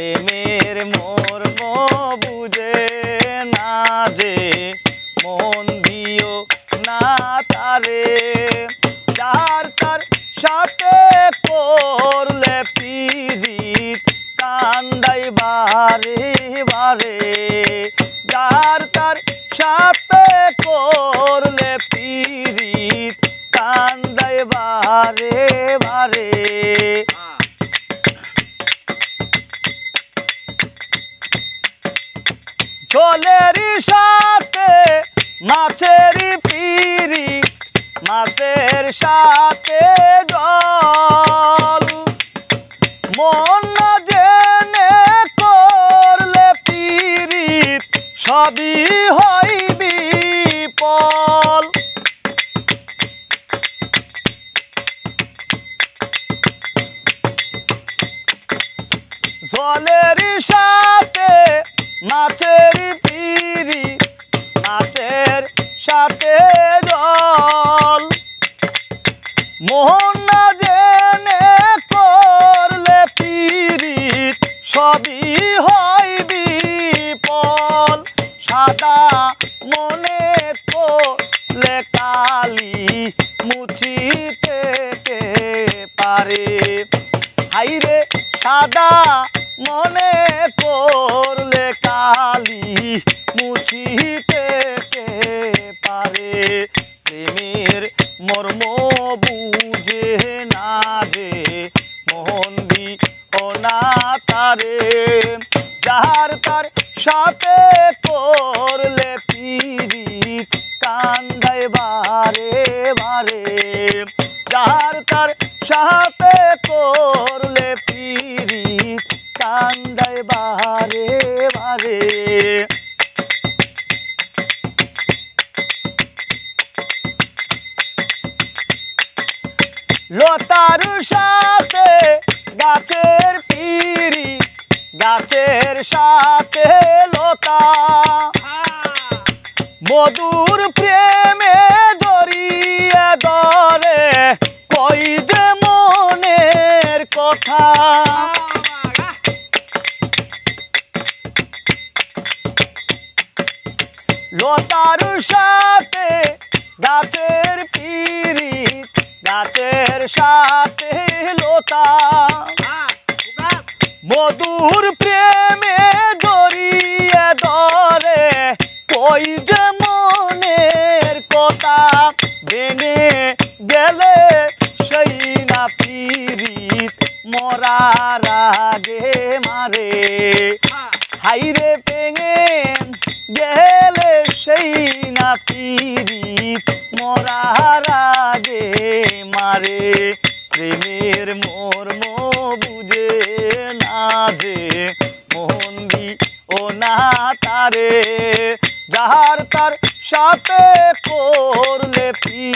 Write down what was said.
প্রেমের মর্ম বুঝে না যে মন দিও না তারে। যার তার সাথে করলে পিরিত কান্দাই বারে বারে। যার তার সাথে করলে পিরিত কান্দাই বারে বারে। জলেরই সাথে মাছেরই পিরি মাছের সাথে জল। মন না জেনে করলে পিরিত সবই হয় বিপল। জলের সাথে মাছের পিরি মাছের সাথে জল মোহন না জেনে করলে পিরিত সবই হয় বিপল। সাদা মনে করলে কালি মুছিতে পারে। হাইরে সাদা মনে মর্ম বুঝে না যে মোহন দি না তারে। যার তার সাথে করলে পিরিত কান্দায় বারে বারে। যার তার সাথে করলে পিরিত কান্দায় বারে বারে। লতার সাথে, গাছের পিরি গাছের সাথে লতা। মধুর প্রেমে জড়িয়ে দরে কই যে মনের কথা। লতার সাথে গাছের সাথে লতা। মধুর প্রেমে জড়িয়ে ধরে কই যে মনের কথা ভেঙে গেলে সেই না পিরিত মরার আগে মারে। হাইরে আগে মারে, প্রেমের মর্ম বুঝে না যে মন্দি ও না তারে, যাহার তার সাথে করলে পিরি